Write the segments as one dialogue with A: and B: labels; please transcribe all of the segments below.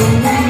A: Thank you.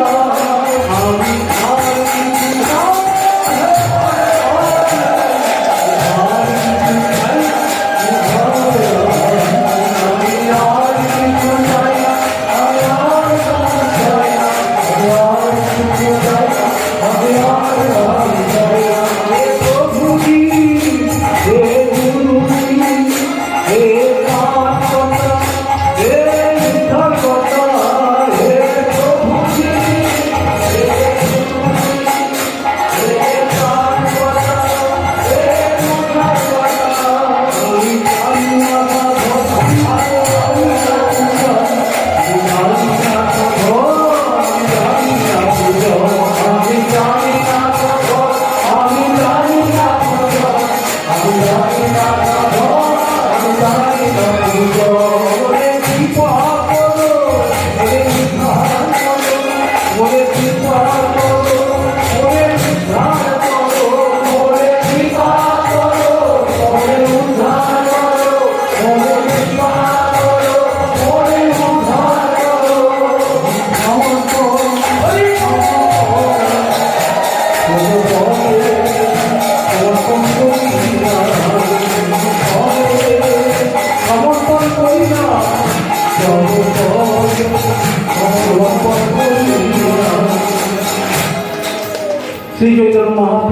A: Shri Chaitanya Mahaprabhu